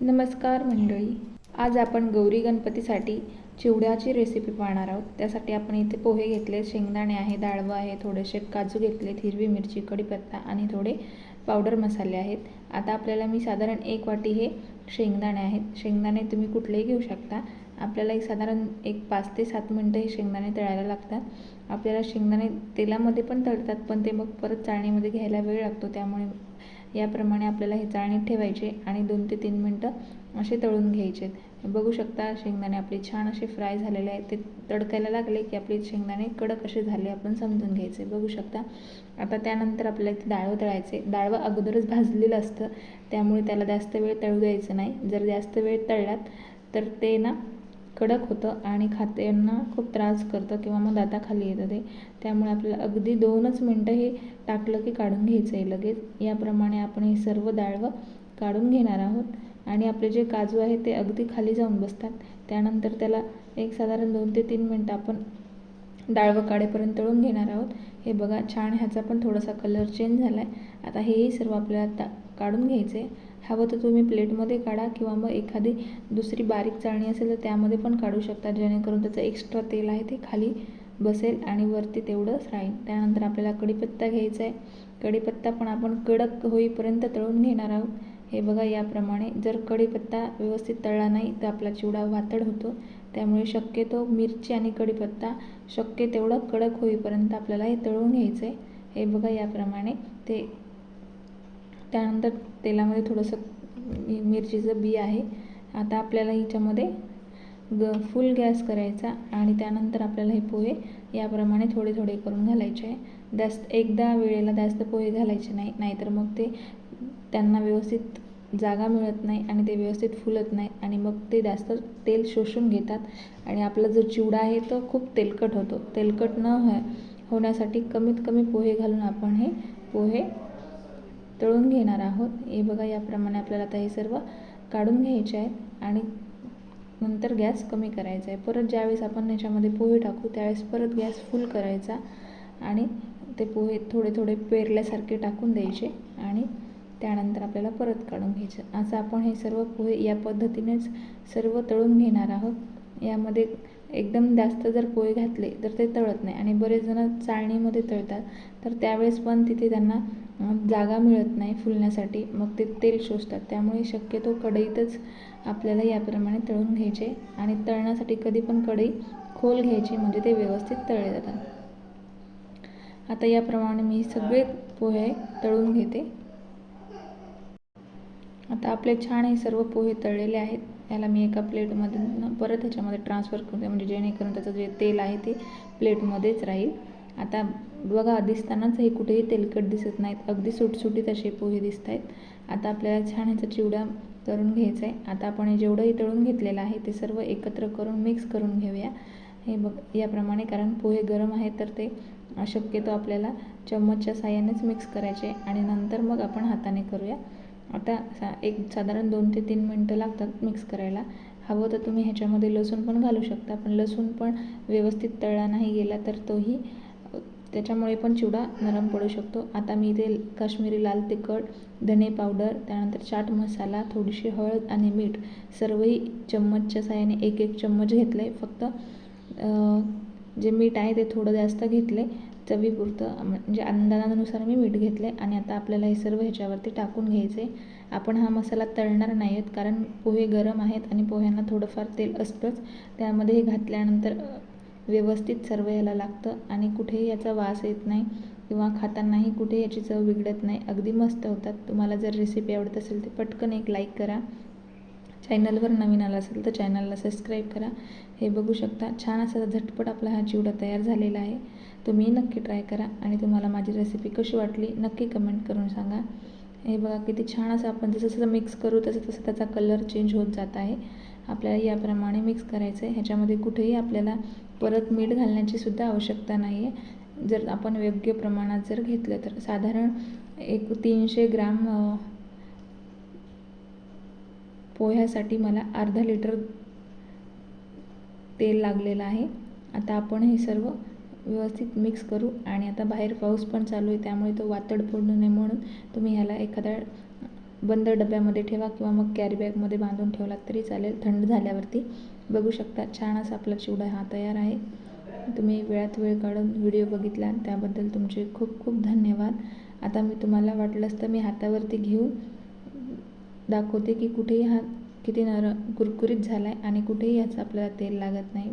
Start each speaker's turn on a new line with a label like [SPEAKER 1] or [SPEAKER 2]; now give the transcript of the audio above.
[SPEAKER 1] नमस्कार मंडळी. आज आपण गौरी गणपतीसाठी चिवड्याची रेसिपी पाहणार आहोत. त्यासाठी आपण इथे पोहे घेतले शेंगदाणे आहे डाळवं आहे थोडेसे काजू घेतलेत हिरवी मिरची कढीपत्ता आणि थोडे पावडर मसाले आहेत. आता आपल्याला मी साधारण एक वाटी हे शेंगदाणे आहेत. शेंगदाणे तुम्ही कुठलेही घेऊ शकता. आपल्याला एक साधारण एक पाच ते सात मिनटं हे शेंगदाणे तळायला लागतात. आपल्याला शेंगदाणे तेलामध्ये पण तळतात पण ते मग परत चाळणीमध्ये घ्यायला वेळ लागतो त्यामुळे याप्रमाणे आपल्याला हे चाळणीत ठेवायचे आणि दोन ते तीन मिनटं असे तळून घ्यायचे. बघू शकता शेंगदाणे आपले छान असे फ्राय झालेले आहेत. ते तडकायला लागले की आपले शेंगदाणे कडक असे झाले आपण समजून घ्यायचे. बघू शकता आता त्यानंतर आपल्याला इथे डाळवं तळायचे. डाळवं अगोदरच भाजलेलं असतं त्यामुळे त्याला जास्त वेळ तळू द्यायचं नाही. जर जास्त वेळ तळलात तर ते ना कडक होतं आणि खात्यांना खूप त्रास करतं किंवा मग दाताखाली येतं ते. त्यामुळे आपल्याला अगदी दोनच मिनटं हे टाकलं की काढून घ्यायचं आहे लगेच. याप्रमाणे आपण हे सर्व डाळवं काढून घेणार आहोत. आणि आपले जे काजू आहे ते अगदी खाली जाऊन बसतात. त्यानंतर त्याला एक साधारण दोन ते तीन मिनटं आपण डाळवं काढेपर्यंत तळून घेणार आहोत. हे बघा छान ह्याचा पण थोडासा कलर चेंज झाला आहे आता हेही सर्व आपल्याला ता काढून घ्यायचे हवं तर तुम्ही प्लेटमध्ये काढा किंवा मग एखादी दुसरी बारीक चाळणी असेल तर त्यामध्ये पण काढू शकता जेणेकरून त्याचं एक्स्ट्रा तेल आहे ते खाली बसेल आणि वरती तेवढंच राहील. त्यानंतर आपल्याला कढीपत्ता घ्यायचा आहे. कढीपत्ता पण आपण कडक होईपर्यंत तळून घेणार आहोत. हे बघा याप्रमाणे. जर कढीपत्ता व्यवस्थित तळला नाही तर आपला चिवडा वातड होतो. त्यामुळे शक्यतो मिरची आणि कढीपत्ता शक्य तेवढं कडक होईपर्यंत आपल्याला हे तळून घ्यायचं आहे. हे बघा याप्रमाणे. ते त्यानंतर तेलामध्ये थोडंसं मिरचीचं बी आहे. आता आपल्याला हिच्यामध्ये ग फुल गॅस करायचा आणि त्यानंतर आपल्याला हे पोहे याप्रमाणे थोडे थोडे करून घालायचे आहे. जास्त एकदा वेळेला जास्त पोहे घालायचे नाही नाहीतर मग ते त्यांना व्यवस्थित जागा मिळत नाही आणि ते व्यवस्थित फुलत नाही आणि मग ते जास्त तेल शोषून घेतात. आणि आपला जो चिवडा आहे तो खूप तेलकट होतो. तेलकट न हो होण्यासाठी कमीत कमी पोहे घालून आपण हे पोहे तळून घेणार आहोत. हे बघा याप्रमाणे आपल्याला आता हे सर्व काढून घ्यायचे आहेत आणि नंतर गॅस कमी करायचा आहे. परत ज्यावेळेस आपण याच्यामध्ये पोहे टाकू त्यावेळेस परत गॅस फुल करायचा आणि ते पोहे थोडे थोडे पेरल्यासारखे टाकून द्यायचे आणि त्यानंतर आपल्याला परत काढून घ्यायचं. असं आपण हे सर्व पोहे या पद्धतीनेच सर्व तळून घेणार आहोत. यामध्ये एकदम जास्त जर पोहे घातले तर ते तळत नाही आणि बरेच जण चाळणीमध्ये तळतात. तर त्यावेळेस पण तिथे त्यांना जागा मिळत नाही फुलण्यासाठी. मग ते तेल शोषतात. त्यामुळे शक्यतो कढईतच आपल्याला याप्रमाणे तळून घ्यायचे आणि तळण्यासाठी कधी पण कढई खोल घ्यायची म्हणजे ते व्यवस्थित तळले जातात. आता याप्रमाणे मी सगळे पोहे तळून घेते. आता आपले छान हे सर्व पोहे तळलेले आहेत. याला मी एका प्लेटमध्ये परत ह्याच्यामध्ये ट्रान्सफर करते म्हणजे जेणेकरून त्याचं जे तेल आहे ते प्लेटमध्येच राहील. आता बघा दिसतानाच हे कुठेही तेलकट दिसत नाहीत. अगदी सुटसुटीत असे पोहे दिसत आहेत आता आपल्याला छान ह्याचा चिवडा तळून घ्यायचा आहे. आता आपण हे जेवढंही तळून घेतलेलं आहे ते सर्व एकत्र करून मिक्स करून घेऊया. हे बघ याप्रमाणे कारण पोहे गरम आहेत तर ते शक्यतो आपल्याला चम्मचच्या साह्यानेच मिक्स करायचे आणि नंतर मग आपण हाताने करूया. आता सा एक साधारण दोन ते तीन मिनटं लागतात मिक्स करायला. हवं तर तुम्ही ह्याच्यामध्ये लसूण पण घालू शकता पण लसूण पण व्यवस्थित तळला नाही गेला तर तोही त्याच्यामुळे पण चिवडा नरम पडू शकतो. आता मी इथे काश्मीरी लाल तिखट धने पावडर त्यानंतर चाट मसाला थोडीशी हळद आणि मीठ सर्वही चम्मचच्या साह्याने एक एक चम्मच घेतलं आहे फक्त जे मीठ आहे ते थोडं जास्त घेतलं आहे चवीपुरतं म्हणजे अंदाजानुसार मी मीठ घेतलं आहे आणि आता आपल्याला हे सर्व ह्याच्यावरती टाकून घ्यायचं आहे आपण हा मसाला तळणार नाही आहेत कारण पोहे गरम आहेत आणि पोह्यांना थोडंफार तेल असतंच. त्यामध्ये हे घातल्यानंतर व्यवस्थित सर्व याला लागतं आणि कुठेही याचा वास येत नाही किंवा खातानाही कुठे याची चव बिघडत नाही. अगदी मस्त होतात. तुम्हाला जर रेसिपी आवडत असेल तर पटकन एक लाईक करा. चॅनलवर नवीन आला असेल तर चॅनलला सबस्क्राईब करा. हे बघू शकता. छान असा झटपट आपला हा चिवडा तयार झालेला आहे. तुम्ही नक्की ट्राय करा आणि तुम्हाला माझी रेसिपी कशी वाटली नक्की कमेंट करून सांगा. हे बघा किती छान असं आपण जसं जसं मिक्स करू तसं तसं त्याचा कलर चेंज होत जात आहे. आपल्याला याप्रमाणे मिक्स करायचं आहे ह्याच्यामध्ये कुठेही आपल्याला परत मीठ घालण्याची सुद्धा आवश्यकता नाही आहे जर आपण योग्य प्रमाणात जर घेतलं तर साधारण एक तीनशे ग्राम पोह्यासाठी मला अर्धा लिटर तेल लागलेलं आहे. आता आपण हे सर्व व्यवस्थित मिक्स करू. आणि आता बाहेर पाऊस पण चालू आहे त्यामुळे तो वातड पडू नये म्हणून तुम्ही ह्याला एखाद्या बंद डब्यामध्ये ठेवा किंवा मग कॅरीबॅगमध्ये बांधून ठेवलात तरी चालेल. थंड झाल्यावरती बघू शकता. छान असा आपला चिवडा हा तयार आहे. तुम्ही वेळात वेळ काढून व्हिडिओ बघितला. त्याबद्दल तुमचे खूप खूप धन्यवाद. आता मी तुम्हाला वाटलंच तर मी हातावरती घेऊन दाखवते की कुठेही हा किती नरम कुरकुरीत झाला आहे आणि कुठेही याचं आपल्याला तेल लागत नाही.